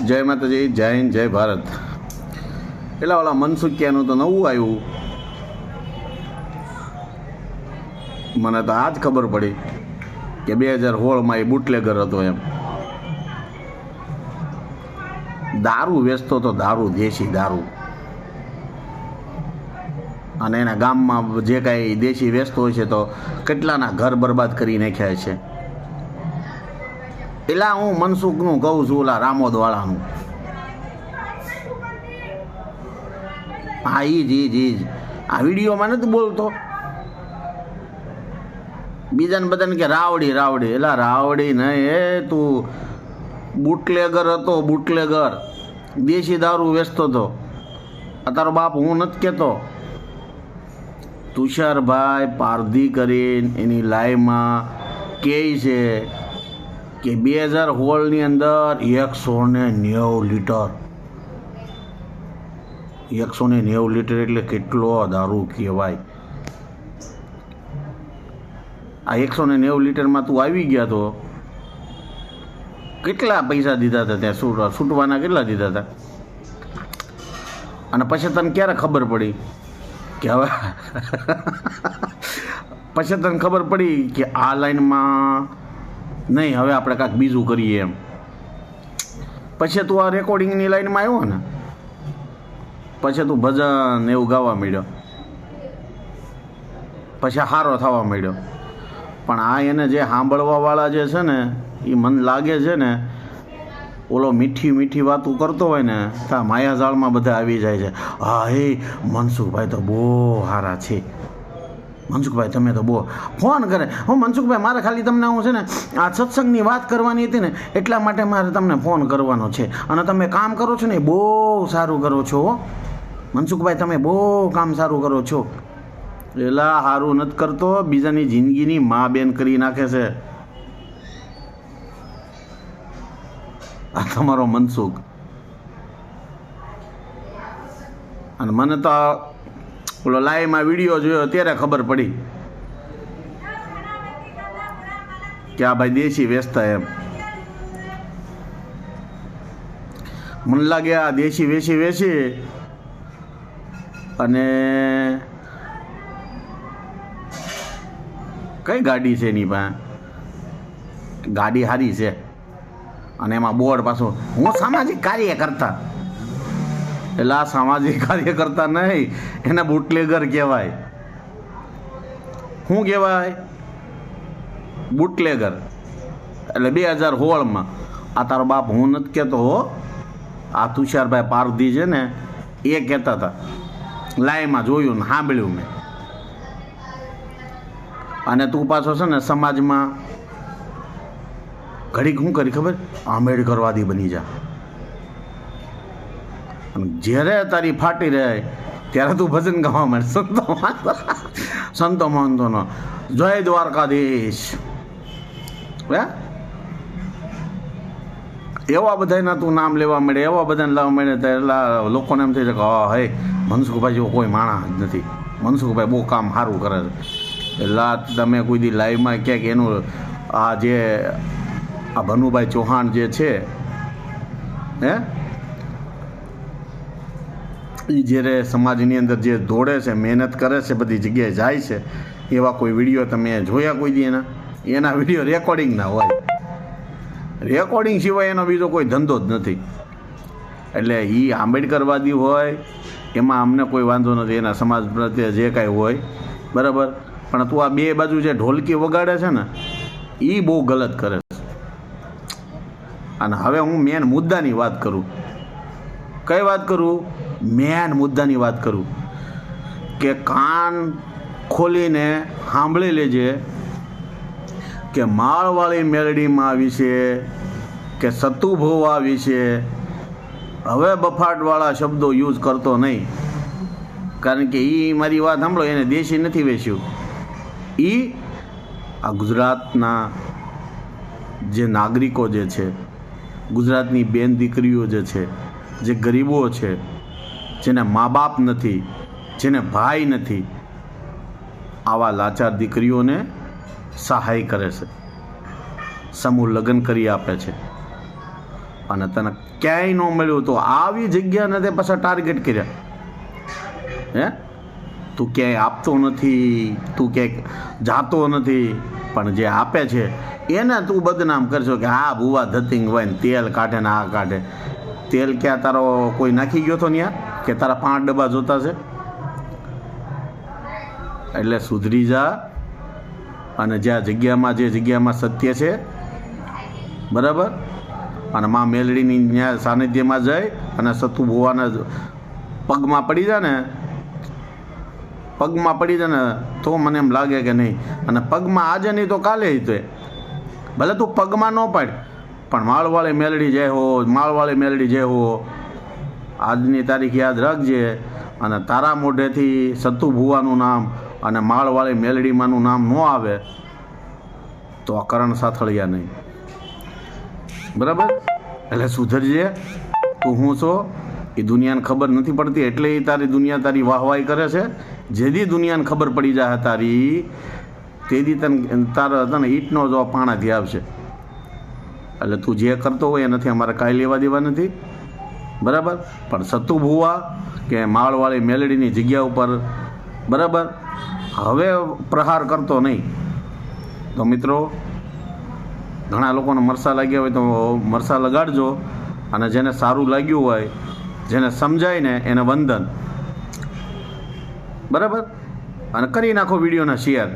જય માતાજી, જય હિન્દ, જય ભારત. એટલે ઓલા મનસુખિયાનું તો નવું આવ્યું. મને તો આ જ ખબર પડી કે બે હજાર સોળમાં એ બુટલેગર હતો એમ. દારૂ વેચતો તો દારૂ, દેશી દારૂ. અને એના ગામમાં જે કાંઈ દેશી વેચતો હોય છે તો કેટલાના ઘર બરબાદ કરી નાખ્યા છે. એલા હું મનસુખનું કહું છું ઓલા રામોદવાળાનું. હા ઈ જ ઈ જ ઈ જ આ વિડીયોમાં નથી બોલતો. બીજાને બધાને કે રાવડી રાવડી. એલા, રાવડી નહીં, એ તું બુટલેગર હતો, બુટલેગર. દેશી દારૂ વેચતો હતો. તારો બાપ હું નથી કહેતો. તુષારભાઈ પારધી કરીને એની લાઈમાં કહે છે કે બે હજાર હોલની અંદર એકસો ને નેવું લીટર. એકસો ને નેવું લીટર એટલે કેટલો દારૂ કહેવાય. આ એકસો ને નેવું લીટરમાં તું આવી ગયા તો કેટલા પૈસા દીધા હતા ત્યાં છૂટ છૂટવાના કેટલા દીધા હતા? અને પછી તને ક્યારે ખબર પડી કે હવે પછી તને ખબર પડી કે આ લાઈનમાં નહીં, હવે આપણે કાંઈક બીજું કરીએ એમ. પછી તું આ રેકોર્ડિંગની લાઈનમાં આવ્યો ને, પછી તું ભજન એવું ગાવા માંડ્યો. પછી હારો થવા માંડ્યો. પણ આ એને જે સાંભળવાવાળા જે છે ને એ મન લાગે છે ને, ઓલો મીઠી મીઠી વાતું કરતો હોય ને ત્યાં માયાજાળમાં બધા આવી જાય છે. હા હે મનસુખભાઈ તો બહુ સારા છે. મનસુખભાઈ, તમે તો બહુ ફોન કરે. હું મનસુખભાઈ, મારે ખાલી તમને હું છે ને, આ સત્સંગની વાત કરવાની હતી ને, એટલા માટે મારે તમને ફોન કરવાનો છે. અને તમે કામ કરો છો ને બહુ સારું કરો છો. મનસુખભાઈ, તમે બહુ કામ સારું કરો છો. એલા સારું નથી કરતો, બીજાની જિંદગીની મા બેન કરી નાખે છે. આ તમારો મનસુખ. અને મને તો ઓલો લાઈવમાં વીડિયો જોયો ત્યારે ખબર પડી કે આ ભાઈ દેશી વેચતા એમ. મને લાગે આ દેશી વેચી વેચી અને કઈ ગાડી છે એની પાસે? ગાડી સારી છે. અને એમાં બોર્ડ પાછું હું સામાજિક કાર્ય કરતા. એટલે આ સામાજિક કાર્ય કરતા નહીં, એને બુટલેગર કહેવાય. શું કહેવાય? બુટલેગર. એટલે બે હજાર સોળમાં. આ તારો બાપ હું નથી કહેતો હો. આ તુષારભાઈ પારધી છે ને, એ કહેતા હતા. લાઈમાં જોયું ને સાંભળ્યું મેં. અને તું પાછો છે ને સમાજમાં, ઘડીક શું કરી ખબર? આંબેડકરવાદી બની જા. જ્યારે તારી ફાટી રહે, ત્યારે તું ભજન ગાવા માંડ. સંતો સંતો મહંતોનો જય દ્વારકાધીશ. હે? એવા બધાના તું નામ લેવા મળે એવા બધાને લાવવા મળે ત્યારે લોકોને એમ થઈ જાય કે, હા, હે, મનસુખભાઈ જેવો કોઈ માણસ જ નથી. મનસુખભાઈ બહુ કામ સારું કરે છે. એટલે તમે કોઈ દી લાઈવમાં ક્યાંક એનું, આ જે, આ ભનુભાઈ ચૌહાણ જે છે, હે? એ જ્યારે સમાજની અંદર જે દોડે છે, મહેનત કરે છે, બધી જગ્યાએ જાય છે, એવા કોઈ વીડિયો તમે જોયા કોઈ દી એના? એના વીડિયો રેકોર્ડિંગના હોય. રેકોર્ડિંગ સિવાય એનો બીજો કોઈ ધંધો જ નથી. એટલે એ આંબેડકરવાદી હોય, એમાં અમને કોઈ વાંધો નથી, એના સમાજ પ્રત્યે જે કાંઈ હોય. બરાબર? પણ તું આ બે બાજુ જે ઢોલકી વગાડે છે ને એ બહુ ગલત કરે છે. અને હવે હું મેન મુદ્દાની વાત કરું. કઈ વાત કરું? મેન મુદ્દાની વાત કરું કે કાન ખોલીને સાંભળી લેજે કે માળવાળી મેલડીમાં વિશે કે સતુભોવા વિશે હવે બફાટવાળા શબ્દો યુઝ કરતો નહીં. કારણ કે એ મારી વાત સાંભળો, એને દેશી નથી વેચ્યું. એ આ ગુજરાતના જે નાગરિકો જે છે, ગુજરાતની બેન દીકરીઓ જે છે, જે ગરીબો છે જેને મા બાપ નથી, જેને ભાઈ નથી, આવા લાચાર દીકરીઓને સહાય કરે છે. સમૂહ લગ્ન કરી આપે છે. અને તને ક્યાંય ન મળ્યું તો આવી જગ્યાને તે પાછા ટાર્ગેટ કર્યા. હે? તું ક્યાંય આપતો નથી, તું ક્યાંય જાતો નથી, પણ જે આપે છે, એને તું બદનામ કરશો કે હા, ભૂવા ધતિંગ હોય ને તેલ કાઢે ને આ કાઢે. તેલ ક્યાં તારો કોઈ નાખી ગયો તો ત્યાં કે તારા પાંચ ડબ્બા જોતા છે? એટલે સુધરી જા અને જ્યાં જગ્યામાં જે જગ્યામાં સત્ય છે, બરાબર? અને માં મેલડીની સાનિધ્યમાં જઈ અને સતુ ભુવાના પગમાં પડી જાય ને પગમાં પડી જાય ને તો મને એમ લાગે કે નહીં. અને પગમાં આજે નહીં તો કાલે તો ભલે તું પગમાં ન પાડ, પણ માળવાળી મેલડી જય હો, માળવાળી મેલડી જય હો આજની તારીખ યાદ રાખજે અને તારા મોઢેથી સતુ ભુવાનું નામ અને માળવાળી મેલડીમાંનું નામ ન આવે તો આ કરણ સાથળિયા નહીં. બરાબર? એટલે સુધરજે, તું હું છો? એ દુનિયાને ખબર નથી પડતી, એટલે એ તારી દુનિયા તારી વાહવાહી કરે છે. જેથી દુનિયાને ખબર પડી જાય તારી તેથી તને તારા તને ઈટનો જો પાણાથી આવશે એટલે તું જે કરતો હોય એનાથી અમારે કાંઈ લેવા દેવા નથી. બરાબર? પણ સતુ ભુવા કે માળવાળી મેલડીની જગ્યા ઉપર, બરાબર? હવે પ્રહાર કરતો નહીં. તો મિત્રો, ઘણા લોકોને મરસા લાગ્યા હોય તો મરસા લગાડજો અને જેને સારું લાગ્યું હોય, જેને સમજાય ને એને વંદન. બરાબર? અને કરી નાખો વિડીયોના શેર.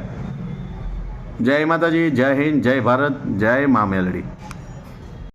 જય માતાજી, જય હિન્દ, જય ભારત, જય મા મેલડી.